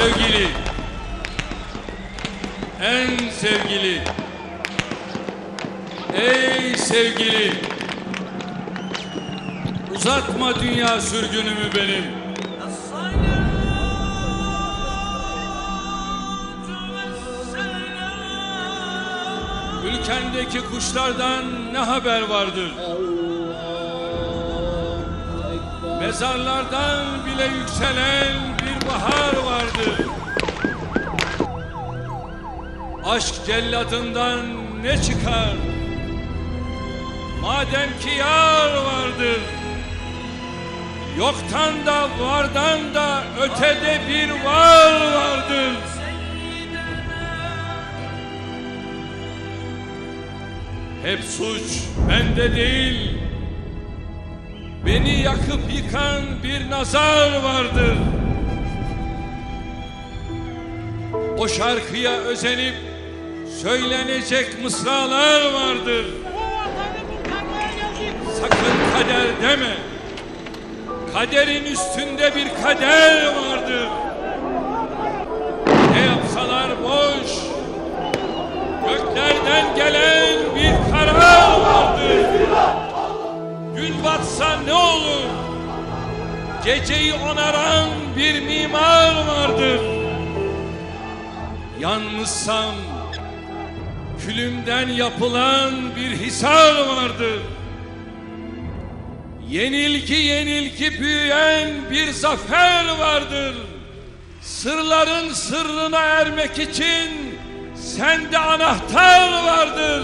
sevgili, en sevgili, ey sevgili, uzatma dünya sürgünümü benim. Ülkendeki kuşlardan ne haber vardır? Mezarlardan bile yükselen bahar vardır. Aşk celladından ne çıkar? Madem ki yar vardır. Yoktan da vardan da ötede bir var vardır. Hep suç bende değil. Beni yakıp yıkan bir nazar vardır. O şarkıya özenip söylenecek mısralar vardır. Sakın kader deme. Kaderin üstünde bir kader vardır. Ne yapsalar boş. Göklerden gelen bir karar vardır. Gün batsa ne olur? Geceyi onaran bir mimar. Yalnızsam külümden yapılan bir hisar vardır. Yenilgi yenilgi büyüyen bir zafer vardır. Sırların sırrına ermek için sende anahtar vardır.